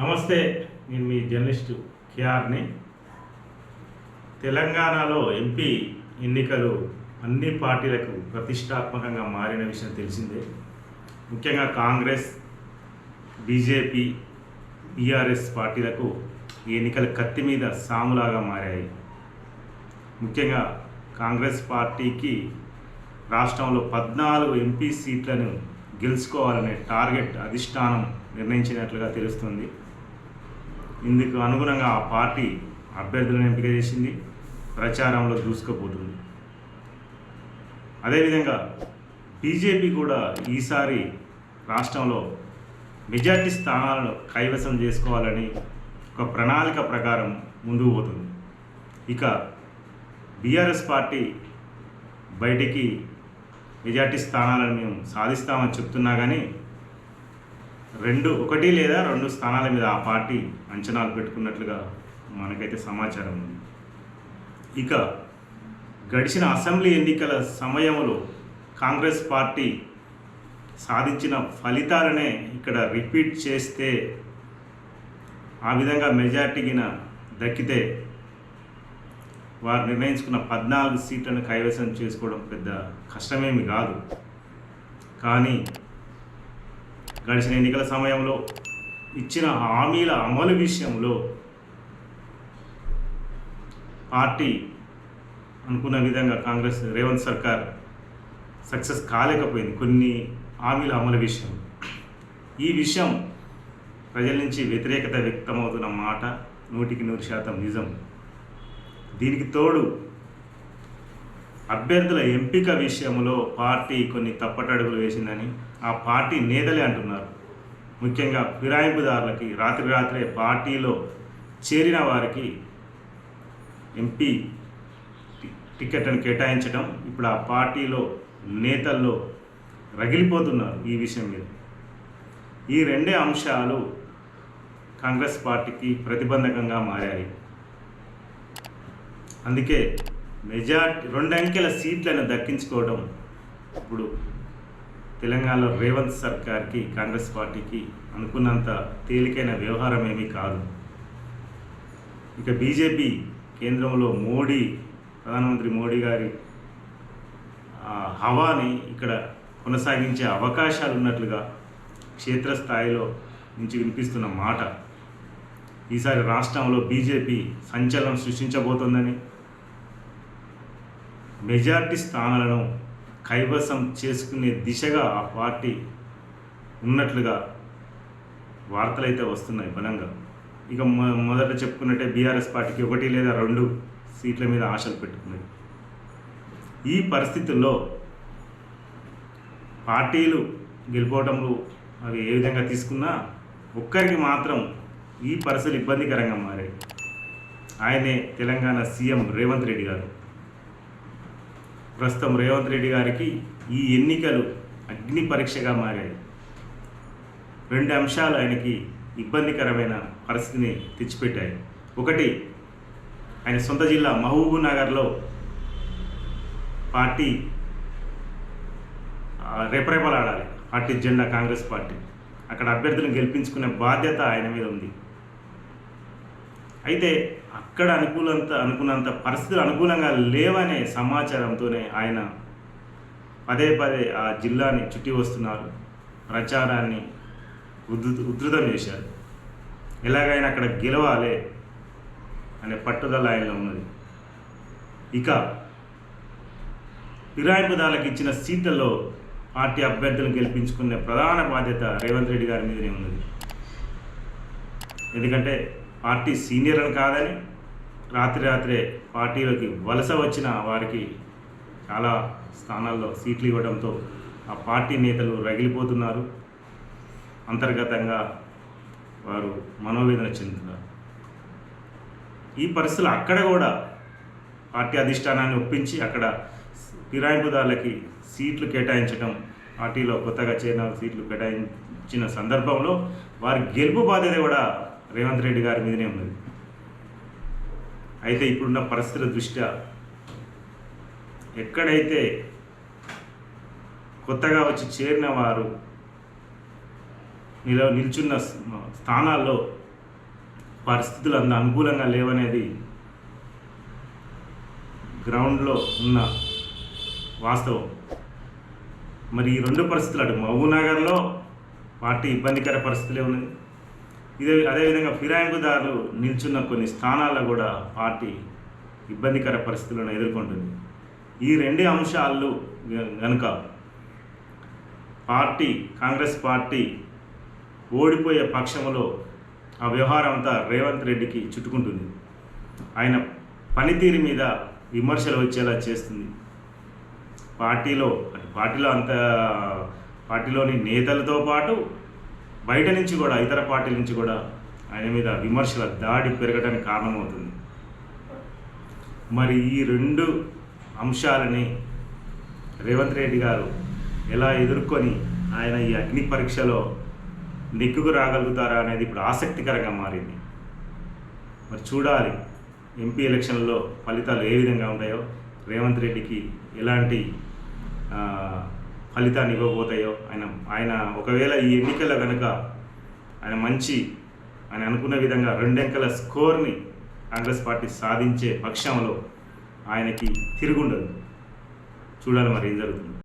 నమస్తే నేను మీ జర్నలిస్టు కేఆర్ని. తెలంగాణలో ఎంపీ ఎన్నికలు అన్ని పార్టీలకు ప్రతిష్టాత్మకంగా మారిన విషయం తెలిసిందే. ముఖ్యంగా కాంగ్రెస్ బీజేపీ బీఆర్ఎస్ పార్టీలకు ఈ ఎన్నికలు కత్తి మీద సాములాగా మారాయి. ముఖ్యంగా కాంగ్రెస్ పార్టీకి రాష్ట్రంలో పద్నాలుగు ఎంపీ సీట్లను గెలుచుకోవాలనే టార్గెట్ అధిష్టానం నిర్ణయించినట్లుగా తెలుస్తుంది. ఇందుకు అనుగుణంగా ఆ పార్టీ అభ్యర్థులను ఎంపిక చేసింది ప్రచారంలో దూసుకుపోతుంది. అదేవిధంగా బీజేపీ కూడా ఈసారి రాష్ట్రంలో మెజార్టీ స్థానాలను కైవసం చేసుకోవాలని ఒక ప్రణాళిక ప్రకారం ముందుకు పోతుంది. ఇక బీఆర్ఎస్ పార్టీ బయటికి మెజార్టీ స్థానాలను మేము సాధిస్తామని చెప్తున్నా కానీ రెండు ఒకటి లేదా రెండు స్థానాల మీద ఆ పార్టీ అంచనాలు పెట్టుకున్నట్లుగా మనకైతే సమాచారం ఉంది. ఇక గడిచిన అసెంబ్లీ ఎన్నికల సమయంలో కాంగ్రెస్ పార్టీ సాధించిన ఫలితాలనే ఇక్కడ రిపీట్ చేస్తే ఆ విధంగా మెజార్టీకిన దక్కితే వారు నిర్ణయించుకున్న పద్నాలుగు సీట్లను కైవసం చేసుకోవడం పెద్ద కష్టమేమి కాదు. కానీ గడిచిన ఎన్నికల సమయంలో ఇచ్చిన హామీల అమలు విషయంలో పార్టీ అనుకున్న విధంగా కాంగ్రెస్ రేవంత్ సర్కార్ సక్సెస్ కాలేకపోయింది కొన్ని హామీల అమలు విషయం. ఈ విషయం ప్రజల నుంచి వ్యతిరేకత వ్యక్తమవుతున్న మాట నూటికి నూరు శాతం నిజం. దీనికి తోడు అభ్యర్థుల ఎంపిక విషయంలో పార్టీ కొన్ని తప్పటడుగులు వేసిందని ఆ పార్టీ నేతలే అంటున్నారు. ముఖ్యంగా ఫిరాయింపుదారులకి రాత్రి రాత్రే పార్టీలో చేరిన వారికి ఎంపీ టికెట్ను కేటాయించడం ఇప్పుడు ఆ పార్టీలో నేతల్లో రగిలిపోతున్నారు ఈ విషయం మీద. ఈ రెండే అంశాలు కాంగ్రెస్ పార్టీకి ప్రతిబంధకంగా మారాయి. అందుకే మెజార్టీ రెండంకెల సీట్లను దక్కించుకోవడం ఇప్పుడు తెలంగాణలో రేవంత్ సర్కార్కి కాంగ్రెస్ పార్టీకి అనుకున్నంత తేలికైన వ్యవహారం ఏమీ కాదు. ఇక బీజేపీ కేంద్రంలో మోడీ ప్రధానమంత్రి మోడీ గారి హవాని ఇక్కడ కొనసాగించే అవకాశాలు ఉన్నట్లుగా క్షేత్రస్థాయిలో నుంచి వినిపిస్తున్న మాట. ఈసారి రాష్ట్రంలో బీజేపీ సంచలనం సృష్టించబోతోందని మెజార్టీ స్థానాలను కైవసం చేసుకునే దిశగా ఆ పార్టీ ఉన్నట్లుగా వార్తలైతే వస్తున్నాయి బలంగా. ఇక మొ- మొదట చెప్పుకున్నట్టే బీఆర్ఎస్ పార్టీకి ఒకటి లేదా రెండు సీట్ల మీద ఆశలు పెట్టుకున్నాయి ఈ పరిస్థితుల్లో పార్టీలు గెలుపోవటంలో అవి ఏ విధంగా తీసుకున్నా ఒక్కరికి మాత్రం ఈ పరిస్థితులు ఇబ్బందికరంగా మారాయి. ఆయనే తెలంగాణ సీఎం రేవంత్ రెడ్డి గారు. ప్రస్తుతం రేవంత్ రెడ్డి గారికి ఈ ఎన్నికలు అగ్ని పరీక్షగా మారాయి. రెండు అంశాలు ఆయనకి ఇబ్బందికరమైన పరిస్థితిని తెచ్చిపెట్టాయి. ఒకటి ఆయన సొంత జిల్లా మహబూబ్ నగర్లో పార్టీ ఆ, రెపరెపలాడాలి. పార్టీ జెండా కాంగ్రెస్ పార్టీ. అక్కడ అభ్యర్థులను గెలిపించుకునే బాధ్యత ఆయన మీద ఉంది. అయితే అక్కడ అనుకూలంత అనుకున్నంత పరిస్థితులు అనుకూలంగా లేవనే సమాచారంతోనే ఆయన పదే పదే ఆ జిల్లాని చుట్టి వస్తున్నారు. ప్రచారాన్ని ఉధృ ఉధృతం చేశారు. ఎలాగైనా అక్కడ గెలవాలి అనే పట్టుదల ఆయనలో ఉన్నది. ఇక ఫిరాయింపుదారులకు ఇచ్చిన సీట్లలో పార్టీ అభ్యర్థులను గెలిపించుకునే ప్రధాన బాధ్యత రేవంత్ రెడ్డి గారి మీదనే ఉన్నది. ఎందుకంటే పార్టీ సీనియర్ అని కాదని రాత్రి రాత్రే పార్టీలోకి వలస వచ్చిన వారికి చాలా స్థానాల్లో సీట్లు ఇవ్వడంతో ఆ పార్టీ నేతలు రగిలిపోతున్నారు. అంతర్గతంగా వారు మనోవేదన చెందుతున్నారు. ఈ పరిస్థితులు అక్కడ కూడా పార్టీ అధిష్టానాన్ని ఒప్పించి అక్కడ ఫిరాయింపుదారులకి సీట్లు కేటాయించడం పార్టీలో కొత్తగా చేరిన సీట్లు కేటాయించిన సందర్భంలో వారి గెలుపు బాధ్యత కూడా రేవంత్ రెడ్డి గారి మీదనే ఉన్నది. అయితే ఇప్పుడున్న పరిస్థితుల దృష్ట్యా ఎక్కడైతే కొత్తగా వచ్చి చేరిన వారు నిల నిల్చున్న స్థానాల్లో పరిస్థితులు అంత అనుకూలంగా లేవనేది గ్రౌండ్లో ఉన్న వాస్తవం. మరి ఈ రెండు పరిస్థితులు అటు మహబూబ్నగర్లో పార్టీ ఇబ్బందికర పరిస్థితులే ఉన్నది. ఇదే అదేవిధంగా ఫిరాయింపుదారులు నిల్చున్న కొన్ని స్థానాల్లో కూడా పార్టీ ఇబ్బందికర పరిస్థితులను ఎదుర్కొంటుంది. ఈ రెండు అంశాలు కనుక పార్టీ కాంగ్రెస్ పార్టీ ఓడిపోయే పక్షంలో ఆ వ్యవహారం అంతా రేవంత్ రెడ్డికి చుట్టుకుంటుంది. ఆయన పనితీరు మీద విమర్శలు వచ్చేలా చేస్తుంది. పార్టీలో పార్టీలో అంత పార్టీలోని నేతలతో పాటు బయట నుంచి కూడా ఇతర పార్టీల నుంచి కూడా ఆయన మీద విమర్శల దాడి పెరగడానికి కారణమవుతుంది. మరి ఈ రెండు అంశాలని రేవంత్ రెడ్డి గారు ఎలా ఎదుర్కొని ఆయన ఈ అగ్ని పరీక్షలో నెగ్గుకు రాగలుగుతారా అనేది ఇప్పుడు ఆసక్తికరంగా మారింది. మరి చూడాలి ఎంపీ ఎలక్షన్లో ఫలితాలు ఏ విధంగా ఉన్నాయో రేవంత్ రెడ్డికి ఎలాంటి ఫలితాన్ని ఇవ్వబోతాయో ఆయన ఆయన ఒకవేళ ఈ ఎన్నికల్లో కనుక ఆయన మంచి ఆయన అనుకున్న విధంగా రెండంకెల స్కోర్ని కాంగ్రెస్ పార్టీ సాధించే పక్షంలో ఆయనకి తిరుగుండదు. చూడాలి మరి ఏం జరుగుతుంది.